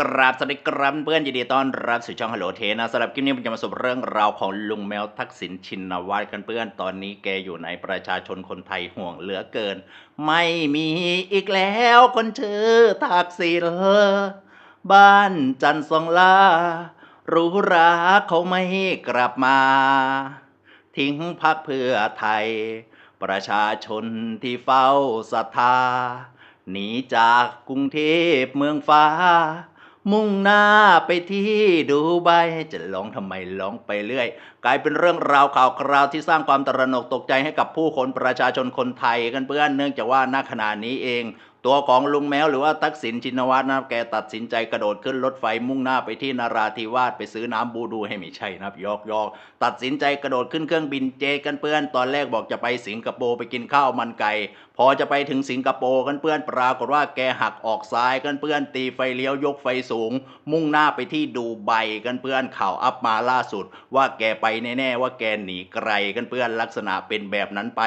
กราบสวัสดีครับเพื่อนยินดีต้อนรับสู่ช่องฮัลโหลเทนะสำหรับคลิปนี้ผมจะมาสรุปเรื่องราวของลุงแมวทักษิณชินวัตรกันเพื่อนตอนนี้แกอยู่ในประชาชนคนไทยห่วงเหลือเกิน ไม่มีอีกแล้วคนชื่อทักษิณบ้านจันทร์สงลารู้ราเขาไม่กลับมา ทิ้งพักเพื่อไทย ประชาชนที่เฝ้าศรัทธาหนีจากกรุงเทพเมืองฟ้า มุ่งหน้าไปที่ดูไบจะร้องทำไมร้องไปเรื่อย กลายเป็นเรื่องราวข่าวคราวที่สร้างความตระหนกตกใจให้กับผู้คนประชาชนคนไทยกันเพื่อนเนื่องจากว่าณขณะนี้เอง ตัวของลุงแมวหรือว่าทักษิณชินวัตรนะแกตัดสินใจกระโดดขึ้นรถไฟมุ่งหน้าไปที่นาราธิวาสไปซื้อน้ำบูดูให้ไม่ใช่นะครับยอกยอกตัดสินใจกระโดดขึ้นเครื่องบินเจกันเพื่อน ตอนแรกบอกจะไปสิงคโปร์ไปกินข้าวมันไก่พอจะไปถึงสิงคโปร์กันเพื่อนปรากฏว่าแกหักออกซ้ายกันเพื่อน ตีไฟเลี้ยวยกไฟสูง มุ่งหน้าไปที่ดูไบกันเพื่อนข่าวอัพมาล่าสุด ว่าแกไปแน่ๆว่าแกหนีไกลกันเพื่อนลักษณะเป็นแบบนั้นไป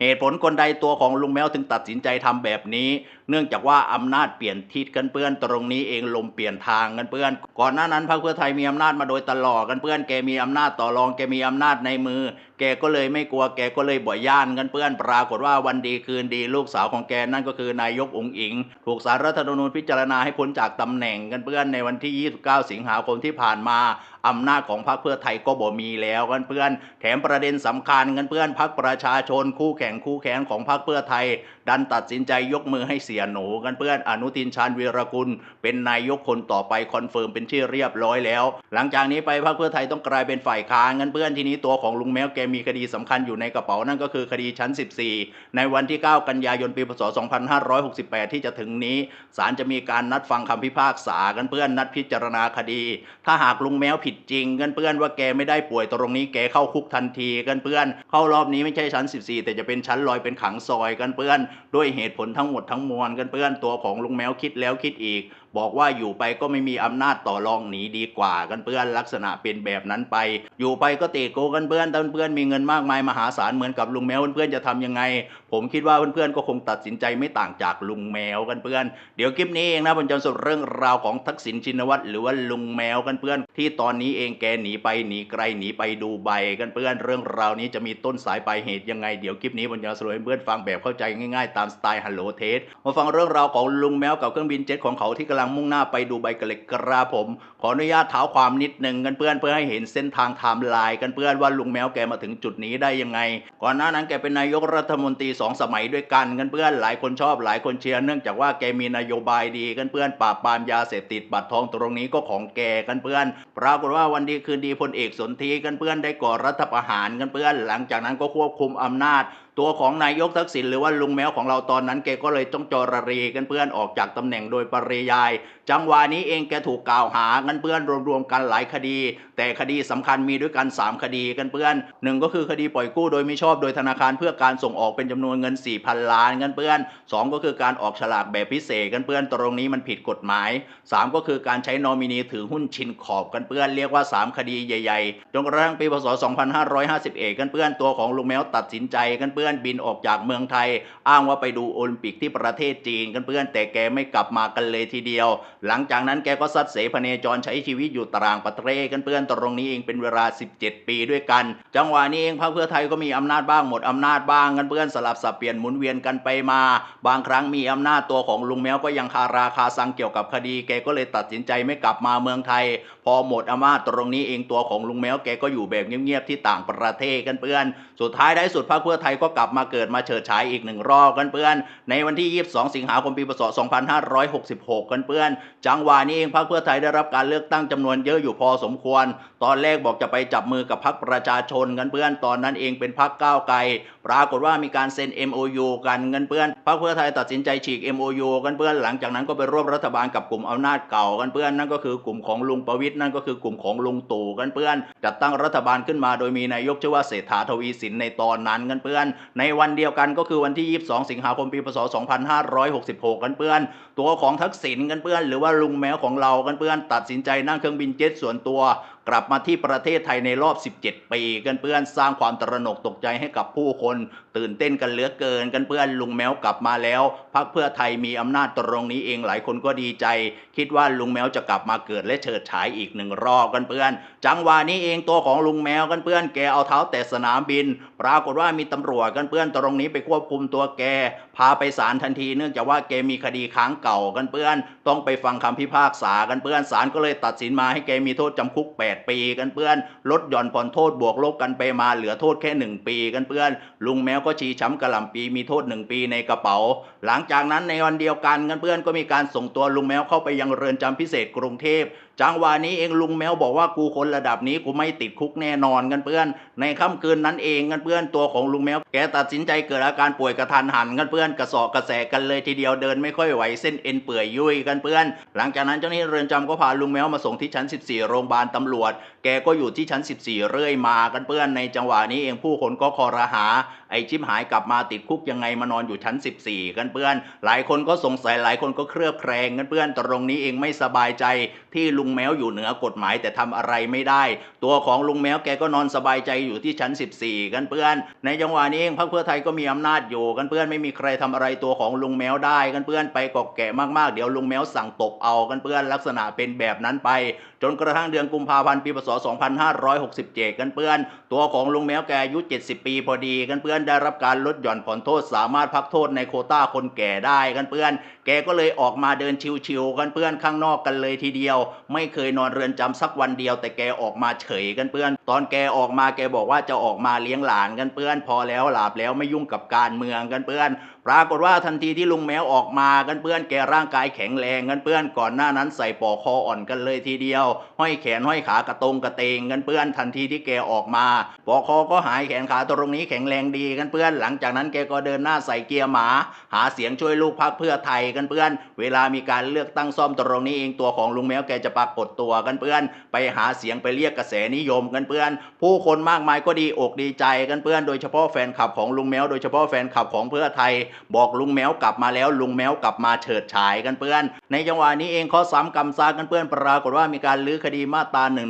เหตุผลคนใดตัวของลุงแมวถึงตัดสินใจทำแบบนี้ เนื่องจากว่าอำนาจเปลี่ยนทิศกันเพื่อนตรงนี้เองลมเปลี่ยนทางกันเพื่อน ก่อนหน้านั้นพรรคเพื่อไทยมีอำนาจมาโดยตลอดกันเพื่อนแกมีอำนาจต่อรองแกมีอำนาจในมือ แกก็เลยไม่กลัวแกก็เลยบ่อยย่านกันเพื่อนปรากฏว่าวันดีคืนดีลูกสาวของแกนั่นก็คือนายกองค์อิง ถูกสารรัฐธรรมนูญพิจารณาให้พ้นจากตำแหน่งกันเพื่อนในวันที่ 29 สิงหาคมที่ผ่านมาอำนาจของพรรคเพื่อไทยก็บ่มีแล้วกันเพื่อนแถมประเด็นสำคัญกันเพื่อนพรรคประชาชนคู่แข่งคู่แข่งของพรรคเพื่อไทย ดันตัดสินใจยกมือให้เสียหนูกันเพื่อนอนุทินชาญวีรกุล เป็นนายกคนต่อไปคอนเฟิร์มเป็นที่เรียบร้อยแล้ว หลังจากนี้ไปพรรคเพื่อไทยต้องกลายเป็นฝ่ายค้านกันเพื่อนทีนี้ตัวของลุงแมวแกมีคดีสำคัญอยู่ในกระเป๋านั่นก็คือคดีชั้น 14 ในวันที่ 9 กันยายนปีพศ 2568 ที่จะถึงนี้ศาลจะมีการนัดฟังคำพิพากษากันเพื่อนนัดพิจารณาคดี ถ้าหากลุงแมวผิดจริงกันเพื่อนว่าแกไม่ได้ป่วยตรงนี้แกเข้าคุกทันทีกันเพื่อนเข้ารอบนี้ไม่ใช่ชั้น 14 แต่จะเป็นชั้นลอยเป็นขังซอยกันเพื่อนด้วยเหตุผลทั้งหมดทั้งมวลกันเพื่อนตัวของลุงแมวคิดแล้วคิดอีก บอกว่าอยู่ไปก็ไม่มีอำนาจต่อรองหนีดีกว่ากันเพื่อนลักษณะเป็นแบบนั้นไป อยู่ไปก็ติดโกกันเพื่อนเพื่อนมีเงินมากมายมหาศาลเหมือนกับลุงแมวเพื่อนจะทำยังไง ผมคิดว่าเพื่อนๆก็คงตัดสินใจไม่ต่างจากลุงแมวกันเพื่อน เดี๋ยวคลิปนี้เองนะผมจะสรุปเรื่องราวของทักษิณชินวัตรหรือว่าลุงแมวกันเพื่อน ที่ตอนนี้เองแกหนีไปหนีไกลหนีไปดูใบกันเพื่อนเรื่องราวนี้จะมีต้นสายปลายเหตุยังไงเดี๋ยวคลิปนี้ผมจะสรุปให้เพื่อนฟังแบบเข้าใจง่ายๆ ตามสไตล์ฮัลโหลเทสมาฟังเรื่องราวของลุงแมวกับเครื่องบินเจ็ตของเขาที่กำลังมุ่งหน้าไปดูใบกันเลยครับผม ขออนุญาตเท้าความนิดหนึ่งกันเพื่อนเพื่อให้เห็นเส้นทางไทม์ไลน์กันเพื่อนว่าลุงแมวแกมาถึงจุดนี้ได้ยังไง ก่อนหน้านั้นแกเป็นนายกรัฐมนตรีสองสมัยด้วยกันกันเพื่อนหลายคนชอบหลายคนเชียร์เนื่องจากว่าแกมีนโยบายดีกันเพื่อนปราบปรามยาเสพติดบัตรทองตรงนี้ก็ของแกกันเพื่อน ปรากฏว่าวันดีคืนดีพลเอกสนธิกันเพื่อนได้ก่อรัฐประหารกันเพื่อน หลังจากนั้นก็ควบคุมอำนาจ ตัวของนายกทักษิณหรือว่าลุงแมวของเราตอนนั้นแกก็เลยต้องจรรีกันเพื่อนออกจากตำแหน่งโดยปริยาย จังหวะนี้เองแกถูกกล่าวหากันเพื่อนรวมๆกันหลายคดี แต่คดีสำคัญมีด้วยกัน 3 คดีกันเพื่อนหนึ่งก็คือคดีปล่อยกู้โดยไม่ชอบโดยธนาคารเพื่อการส่งออกเป็นจำนวนเงิน 4,000 ล้านกันเพื่อนสองก็คือการออกฉลากแบบพิเศษกันเพื่อนตรงนี้มันผิดกฎหมายสามก็คือการใช้นอมินีถือหุ้นชินขอบกันเพื่อนเรียกว่า 3 คดีใหญ่ๆจนกระทั่งปีพศ 2551 กันเพื่อนตัวของลุงแมวตัดสินใจกันเพื่อนบินออกจากเมืองไทย อ้างว่าไปดูโอลิมปิกที่ประเทศจีนกันเพื่อนแต่แกไม่กลับมากันเลยทีเดียวหลังจากนั้นแกก็ซัดเสพเนจรใช้ชีวิตอยู่ต่างประเทศกันเพื่อนตรงนี้เองเป็นเวลา 17 ปีด้วยกัน จังหวะนี้เองพรรคเพื่อไทยก็มีอำนาจบ้างหมดอำนาจบ้างกันเพื่อนสลับสับเปลี่ยนหมุนเวียนกันไปมา บางครั้งมีอำนาจตัวของลุงแมวก็ยังคาราคาซังเกี่ยวกับคดี แกก็เลยตัดสินใจไม่กลับมาเมืองไทย พอหมดอำนาจตรงนี้เองตัวของลุงแมวแกก็อยู่แบบเงียบๆที่ต่างประเทศกันเพื่อน สุดท้ายได้สุดพรรคเพื่อไทยก็กลับมาเกิดมาเฉิดฉายอีกหนึ่งรอบกันเพื่อน ในวันที่ 22 สิงหาคมปีพศ 2566 กันเพื่อน จังหวะนี้เองพรรคเพื่อไทยได้รับการเลือกตั้งจำนวนเยอะอยู่พอสมควร ตอนแรกบอกจะไปจับมือกับพรรคประชาชนกันเพื่อนตอนนั้นเองเป็นพรรคก้าวไกล ปรากฏว่ามีการเซ็น MOU กันกันเพื่อนพรรคเพื่อไทยตัดสินใจฉีก MOU กันเพื่อนหลังจากนั้นก็ไปร่วมรัฐบาลกับกลุ่มอำนาจเก่ากันเพื่อนนั่นก็คือกลุ่มของลุงประวิทย์นั่นก็คือกลุ่มของลุงตู่กันเพื่อนจัดตั้งรัฐบาลขึ้นมาโดยมีนายกชื่อว่าเศรษฐาทวีสินในตอนนั้นกันเพื่อน ในวันเดียวกันก็คือวันที่ 22 สิงหาคมปีพศ 2566 กันเพื่อน ตัวของทักษิณกันเพื่อน หรือว่าลุงแมวของเรากันเพื่อน ตัดสินใจนั่งเครื่องบินเจ็ตส่วนตัว กลับมาที่ประเทศไทยในรอบ 17 ปีกันเพื่อนสร้างความตระหนกตกใจให้กับผู้คน ตื่นเต้นกันเหลือเกินกันเพื่อนลุงแมวกลับมาแล้วพักเพื่อไทยมีอำนาจตรงนี้เองหลายคนก็ดีใจ คิดว่าลุงแมวจะกลับมาเกิดและเฉิดฉายอีกหนึ่งรอบกันเพื่อน จังหวะนี้เองตัวของลุงแมวกันเพื่อนแกเอาเท้าแตะสนามบิน ปรากฏว่ามีตำรวจกันเพื่อนตรงนี้ไปควบคุมตัวแก พาไปศาลทันทีเนื่องจากว่าแกมีคดีค้างเก่ากันเพื่อน ต้องไปฟังคำพิพากษากันเพื่อนศาลก็เลยตัดสินมาให้แกมีโทษจำคุก8ปีกันเพื่อน ลดหย่อนผ่อนโทษบวกลบกันไปมาเหลือโทษแค่ 1 ปีกันเพื่อน ลุงแมวก็ชี้ช้ำกระหล่ำปีมีโทษ 1 ปีในกระเป๋า หลังจากนั้นในวันเดียวกันกันเพื่อนก็มีการส่งตัวลุงแมวเข้าไปยังเรือนจำพิเศษกรุงเทพ จังหวะนี้เองลุงแมวบอกว่ากูคนระดับนี้กูไม่ติดคุกแน่นอนกันเพื่อน ในค่ำคืนนั้นเองกันเพื่อนตัวของลุงแมวแกตัดสินใจเกิดอาการป่วยกระทันหันกันเพื่อนกระสอบกระแสกันเลยทีเดียวเดินไม่ค่อยไหวเส้นเอ็นเปื่อยยุ่ยกันเพื่อน หลังจากนั้นเจ้าหน้าที่เรือนจำก็พาลุงแมวมาส่งที่ชั้น 14 โรงพยาบาลตำรวจ แกก็อยู่ที่ชั้น 14 เรื่อยมากันเพื่อนในจังหวะนี้เองผู้คนก็คอรหาไอ้ชิมหายกลับมาติดคุกยังไงมานอนอยู่ชั้น 14 กันเพื่อน หลายคนก็สงสัยหลายคนก็เครือบแคลงกันเพื่อนตรงนี้เองไม่สบายใจที่ลุงแมวอยู่เหนือกฎหมายแต่ทำอะไรไม่ได้ ตัวของลุงแมวแกก็นอนสบายใจอยู่ที่ชั้น 14 กันเพื่อน ในจังหวะนี้เองพรรคเพื่อไทยก็มีอำนาจอยู่กันเพื่อนไม่มีใครทำอะไรตัวของลุงแมวได้กันเพื่อนไปกอกแกะมากๆ เดี๋ยวลุงแมวสั่งตบเอากันเพื่อนลักษณะเป็นแบบนั้นไปจนกระทั่งเดือนกุมภาพันธ์ปีพศ 2567 กันเพื่อน ตัวของลุงแมวแกอายุ 70 ปีพอดีกันเพื่อนได้รับการลดหย่อนผ่อนโทษสามารถพักโทษในโคต้าคนแก่ได้กันเพื่อน แกก็เลยออกมาเดินชิวๆกันเพื่อนข้างนอกกันเลยทีเดียว ไม่เคยนอนเรือนจำสักวันเดียว แต่แกออกมาเฉยกันเพื่อน ตอนแกออกมาแกบอกว่าจะออกมาเลี้ยงหลานกันเพื่อน พอแล้วหลับแล้วไม่ยุ่งกับการเมืองกันเพื่อน ปรากฏว่าทันทีที่ลุงแมวออกมากันเพื่อนแกร่างกายแข็งแรงกันเพื่อนก่อนหน้านั้นใส่ปอกคออ่อนกันเลยทีเดียว ห้อยแขนห้อยขากระตรงกระเตงกันเพื่อนทันทีที่แกออกมาปอกคอก็หายแขนขาตรงนี้แข็งแรงดีกันเพื่อนหลังจากนั้นแกก็เดินหน้าใส่เกียร์หมา หาเสียงช่วยลูกพักเพื่อไทยกันเพื่อน เวลามีการเลือกตั้งซ่อมตรงนี้เองตัวของลุงแมวแกจะปรากฏตัวกันเพื่อน ไปหาเสียงไปเรียกกระแสนิยมกันเพื่อน ผู้คนมากมายก็ดีอกดีใจกันเพื่อน โดยเฉพาะแฟนคลับของลุงแมวโดยเฉพาะแฟนคลับของเพื่อไทยบอกลุงแมวกลับมาแล้วลุงแมวกลับมาเฉิดฉายกันเพื่อน ในจังหวะนี้เองข้อซ้ำกำซากกันเพื่อนปรากฏว่ามีการลื้อคดีมาตรา1นึ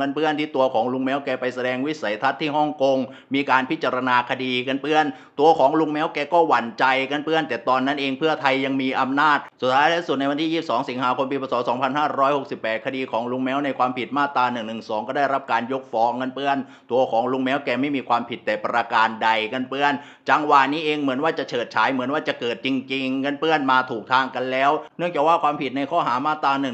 กันเพื่อนที่ตัวของลุงแมวแกไปแสดงวิสัยทัศน์ที่ฮ่องกงมีการพิจารณาคดีกันเพื่อน ตัวของลุงแมวแกก็หวั่นใจกันเพื่อน แต่ตอนนั้นเองเพื่อไทยยังมีอำนาจ สุดท้ายและสุดในวันที่ 22 สิงหาคมปีพศ 2568 คดีของลุงแมวในความผิดมาตรา1นึก็ได้รับการยกฟ้องกันเพื่อน ตัวของลุงแมวแกไม่มีความผิดแต่ประการใดกันเพื่อน จังหวะนี้เองเหมือนว่าจะเฉิดฉายเหมือนว่าจะเกิดจริงๆกันเพื่อนมาถูกทางกันแล้ว เนื่องจากว่าความผิดในข้อหามาตรา1นึ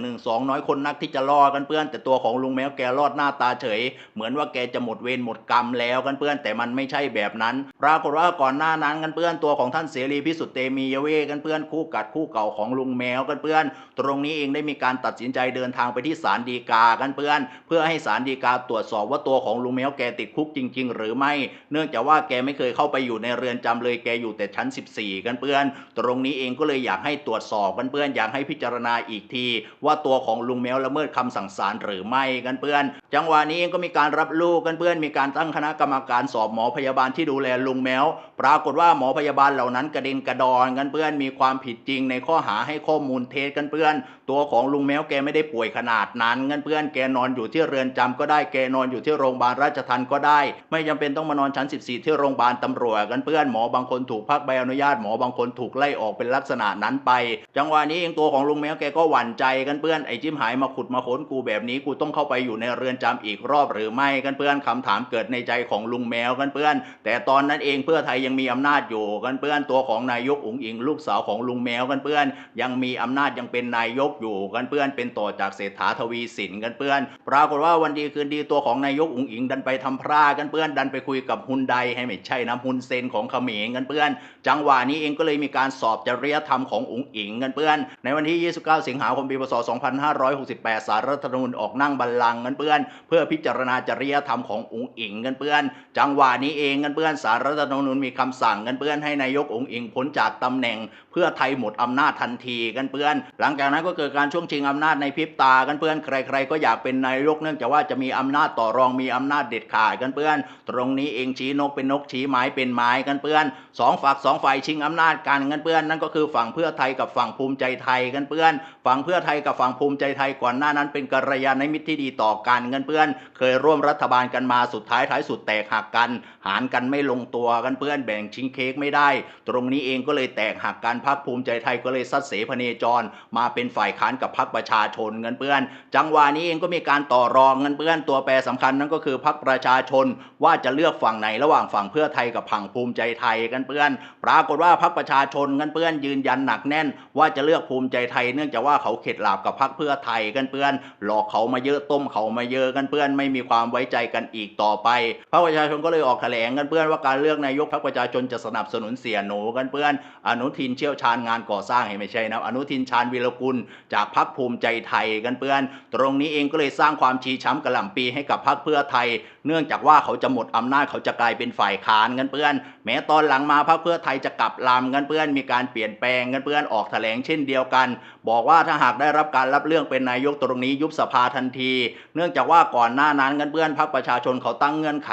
น้อยคนนักที่จะรอดกันเพื่อน แต่ตัวของลุงแมวแกรอดหน้าตาเฉย เหมือนว่าแกจะหมดเวรหมดกรรมแล้วกันเพื่อนแต่มันไม่ใช่แบบนั้นปรากฏว่าก่อนหน้านั้นกันเพื่อนตัวของท่านเสรีพิสุทธิ์เตมียเวกันเพื่อนคู่กัดคู่เก่าของลุงแมวกันเพื่อน ตรงนี้เองได้มีการตัดสินใจเดินทางไปที่ศาลฎีกากันเพื่อน เพื่อให้ศาลฎีกาตรวจสอบว่าตัวของลุงแมวแกติดคุกจริง ๆ หรือไม่ เนื่องจากว่าแกไม่เคยเข้าไปอยู่ในเรือนจำเลยแกอยู่แต่ชั้น14กันเพื่อน ตรงนี้เองก็เลยอยากให้ตรวจสอบกันเพื่อนอยากให้พิจารณาอีกที ว่าตัวของลุงแมวละเมิดคำสั่งศาลหรือไม่กันเพื่อน จังหวะนี้เองก็มีการรับลูกกันเพื่อน มีการตั้งคณะกรรมการสอบหมอพยาบาลที่ดูแลลุงแมว ปรากฏว่าหมอพยาบาลเหล่านั้นกระเด็นกระดอนกันเพื่อน มีความผิดจริงในข้อหาให้ข้อมูลเท็จกันเพื่อน ตัวของลุงแมวแกไม่ได้ป่วยขนาดนั้นกันเพื่อนแกนอนอยู่ที่เรือนจำก็ได้แกนอนอยู่ที่โรงพยาบาลราชทัณฑ์ก็ได้ ไม่จำเป็นต้องมานอนชั้น 14 ที่โรงพยาบาลตำรวจกันเพื่อนหมอบางคนถูกพักใบอนุญาตญาติหมอบางคนถูกไล่ออกเป็นลักษณะนั้นไป จังหวะนี้เองตัวของลุงแมวแกก็หวั่นใจกันเพื่อนไอ้จิ้มหายมาขุดมาค้นกูแบบนี้กูต้องเข้าไปอยู่ในเรือนจำอีกรอบหรือไม่กันเพื่อนคำถามเกิดในใจของลุงแมวกันเพื่อน แต่ตอนนั้นเองเพื่อไทยยังมีอำนาจอยู่กันเพื่อนตัวของนายกอุ๋งอิงลูกสาวของลุงแมวกันเพื่อน ยังมีอำนาจยังเป็นนายกอยู่กันเพื่อนเป็นต่อจากเศรษฐาทวีสินกันเพื่อน ปรากฏว่าวันดีคืนดีตัวของนายกอุ๋งอิงดันไปทำพร่ากันเพื่อนดันไปคุยกับฮุนไดให้ไม่ใช่นะฮุนเซนของเขมรกันเพื่อน จังหวะนี้เองก็เลยมีการสอบจริยธรรมของอุ๋งอิงกันเพื่อน ในวันที่ 29 สิงหาคมปีพศ 2568 สารรัฐธรรมนูญออกนั่งบัลลังก์กันเพื่อน เพื่อพิจารณาจริยธรรมของอุ๋งอิงกันเพื่อน จังหวะนี้เองกันเพื่อนสารรัฐธรรมนูญมีคำสั่งกันเพื่อนให้นายกอุ๋งอิงพ้นจากตำแหน่ง เพื่อไทยหมดอำนาจทันทีกันเพื่อน หลังจากนั้นก็เกิดการช่วงชิงอำนาจในพริบตากันเพื่อน ใคร ๆ ก็อยากเป็นนายกเนื่องจากว่าจะมีอำนาจต่อรองมีอำนาจเด็ดขาดกันเพื่อน ตรงนี้เองชี้นกเป็นนกชี้ไม้เป็นไม้กันเพื่อนสองฝักสองฝ่ายชิงอำนาจกันกันเพื่อนนั่นก็คือฝั่งเพื่อไทยกับฝั่งภูมิใจไทยกันเพื่อน ฝั่งเพื่อไทยกับฝั่งภูมิใจไทยก่อนหน้านั้นเป็นกัลยาณมิตรที่ดีต่อกันกันเพื่อน เคยร่วมรัฐบาลกันมาสุดท้ายท้ายสุดแตกหักกัน หารกันไม่ลงตัวกันเพื่อนแบ่งชิงเค้กไม่ได้ ตรงนี้เองก็เลยแตกหักกันพรรคภูมิใจไทยก็เลยซัดเสพเนจร มาเป็นฝ่ายค้านกับพรรคประชาชนกันเพื่อน จังหวะนี้เองก็มีการต่อรองกันเพื่อนตัวแปรสำคัญนั่นก็คือพรรคประชาชนว่าจะเลือกฝั่งไหนระหว่างฝั่งเพื่อไทยกับฝั่งภูมิใจไทยกันเพื่อนปรากฏว่าพรรคประชาชนกันเพื่อนยืนยันหนักแน่น ว่าจะเลือกภูมิใจไทย เนื่องจากว่าเขาเข็ดหลาบกับพรรคเพื่อไทยกันเพื่อน หลอกเขามาเยอะต้มเขามาเยอะกันเพื่อนไม่มีความไว้ใจกันอีกต่อไปพรรคประชาชนก็เลยออกแถลงกันเพื่อนว่าการเลือกนายกพรรคประชาชนจะสนับสนุนเสียหนูกันเพื่อน อนุทินเชี่ยวชาญงานก่อสร้างให้ไม่ใช่นะอนุทินชาญวีรกุลจากพรรคภูมิใจไทยกันเพื่อน ตรงนี้เองก็เลยสร้างความชีช้ำกระหล่ำปีให้กับพรรคเพื่อไทย เนื่องจากว่าเขาจะหมดอำนาจเขาจะกลายเป็นฝ่ายค้านกันเพื่อน แม้ตอนหลังมาพรรคเพื่อไทยจะกลับลำกันเพื่อนมีการเปลี่ยนแปลงกันเพื่อนออกแถลงเช่นเดียวกัน บอกว่าถ้าหากได้รับการรับเรื่องเป็นนายกตรงนี้ยุบสภาทันที เนื่องจากว่าก่อนหน้านั้นกันเพื่อนพรรคประชาชนเขาตั้งเงื่อนไข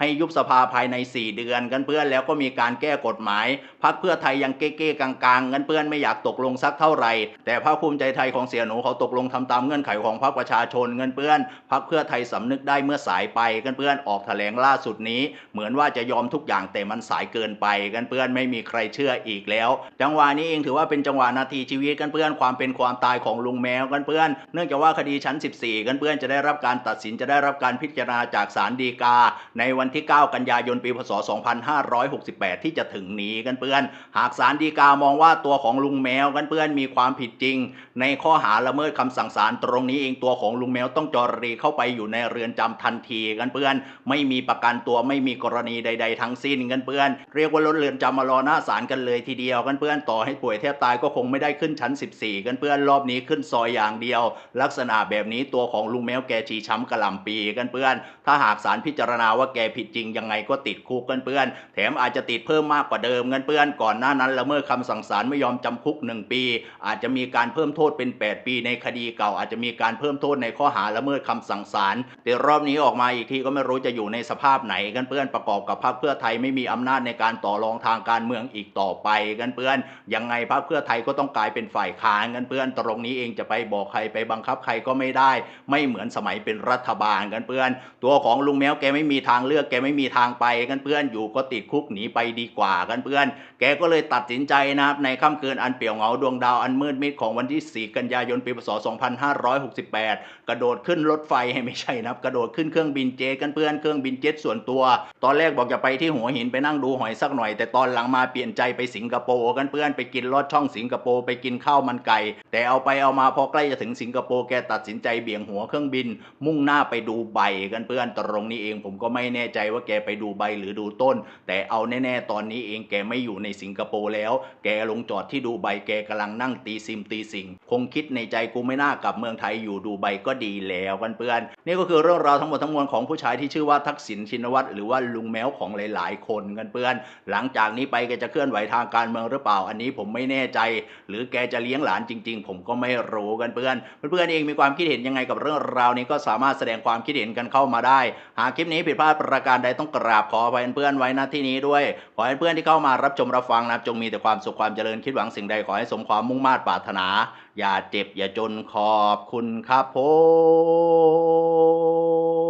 ให้ยุบสภาภายใน 4 เดือนกันเพื่อนแล้วก็มีการแก้กฎหมายพรรคเพื่อไทยยังเก้ๆกลางๆกันเพื่อนไม่อยากตกลงสักเท่าไหร่ แต่พรรคภูมิใจไทยของเสียหนูเขาตกลงทำตามเงื่อนไขของพรรคประชาชนเงินเพื่อนพรรคเพื่อไทยสำนึกได้เมื่อสายไปกันเพื่อนออกแถลงล่าสุดนี้ เหมือนว่าจะยอมทุกอย่างแต่มันสายเกินไปกันเพื่อนไม่มีใครเชื่ออีกแล้ว จังหวะนี้เองถือว่าเป็นจังหวะนาทีชีวิตกันเพื่อนความเป็นความตายของลุงแมวกันเพื่อน เนื่องจากว่าคดีชั้น 14 กันเพื่อนจะได้รับการตัดสินจะได้รับการพิจารณาจากศาลฎีกา ในวันที่ 9 กันยายนปีพศ 2568 ที่จะถึงนี้กันเพื่อน หากศาลฎีกามองว่าตัวของลุงแมวกันเพื่อนมีความผิดจริง ในข้อหาละเมิดคำสั่งศาลตรงนี้เองตัวของลุงแมวต้องจอรีเข้าไปอยู่ในเรือนจำทันทีกันเพื่อน ไม่มีประกันตัวไม่มีกรณีใด ๆ ทั้งสิ้นกันเพื่อน เรียกว่าลดเรือนจำมารอหน้าศาลกันเลยทีเดียวกันเพื่อนต่อให้ป่วยแทบตายก็คงไม่ได้ขึ้นชั้น 14 กันเพื่อนรอบนี้ขึ้นซอยอย่างเดียว ลักษณะแบบนี้ตัวของลุงแมวแกชีช้ำกระลำปีกันเพื่อน ถ้าหากศาลพิจารณาว่าแกผิดจริงยังไงก็ติดคุกกันเพื่อน แถมอาจจะติดเพิ่มมากกว่าเดิมกันเพื่อนก่อนหน้านั้นละเมิดคำสั่งศาลไม่ยอมจำคุก 1 ปี อาจจะมีการเพิ่มโทษเป็น 8 ปีในคดีเก่าอาจจะมีการเพิ่มโทษในข้อหาละเมิดคำสั่งศาลแต่รอบนี้ออกมาอีกทีก็ไม่รู้จะอยู่ในสภาพไหนกันเพื่อนประกอบกับพรรคเพื่อไทยไม่มีอำนาจในการต่อรองทางการเมืองอีกต่อไปกันเพื่อนยังไงพรรคเพื่อไทยก็ต้องกลายเป็นฝ่ายค้านกันเพื่อนตรงนี้เองจะไปบอกใครไปบังคับใครก็ไม่ได้ ไม่เหมือนสมัยเป็นรัฐบาลกันเพื่อน ตัวของลุงแมวแกไม่มีทางเลือกแกไม่มีทางไปกันเพื่อนอยู่ก็ติดคุกหนีไปดีกว่ากันเพื่อน แกก็เลยตัดสินใจนะครับในค่ำคืนอันเปี่ยวเหงาดวงดาวอันมืดมิดของวันที่ 4 กันยายนปีพศ 2568 กระโดดขึ้นรถไฟให้ไม่ใช่นะครับ กระโดดขึ้นเครื่องบินเจ็ตกันเพื่อนเครื่องบินเจ็ตส่วนตัว ตอนแรกบอกจะไปที่หัวหินไปนั่งดูหอยสักหน่อย แต่ตอนหลังมาเปลี่ยนใจไปสิงคโปร์กันเพื่อนไปกินลอดช่องสิงคโปร์ไปกินข้าวมันไก่แต่เอาไปเอามาพอใกล้จะถึงสิงคโปร์แกตัดสินใจเบี่ยงหัวเครื่องบิน มุ่งหน้าไปดูใบกันเพื่อนตรงนี้เองผมก็ไม่แน่ใจว่าแกไปดูใบหรือดูต้น แต่เอาแน่ๆตอนนี้เองแกไม่อยู่ในสิงคโปร์แล้ว แกลงจอดที่ดูใบแกกำลังนั่งตีซิมตีสิงคงคิดในใจกูไม่น่ากลับเมืองไทยอยู่ดูใบก็ดีแล้วกันเพื่อนนี่ก็คือเรื่องราวทั้งหมดทั้งมวลของผู้ชายที่ชื่อว่าทักษิณชินวัตรหรือว่าลุงแมวของหลาย ๆ คนกันเพื่อน หลังจากนี้ไปแกจะเคลื่อนไหวทางการเมืองหรือเปล่า อันนี้ผมไม่แน่ใจ หรือแกจะเลี้ยงหลานจริง ๆ ผมก็ไม่รู้กันเพื่อนเพื่อนเองมีความคิดเห็นยังไงกับเรื่องราวนี้ก็สามารถแสดงความคิดเห็นกันเข้ามาได้ หากคลิปนี้ผิดพลาดประการใดต้องกราบขออภัยเพื่อนไว้ณที่นี้ด้วย ขอให้เพื่อนที่เข้ามารับชมรับฟังนะจงมีแต่ความสุขความเจริญคิดหวังสิ่งใดขอให้สมความมุ่งมา่ปรารถนา อย่าเจ็บอย่าจนขอบคุณครับผม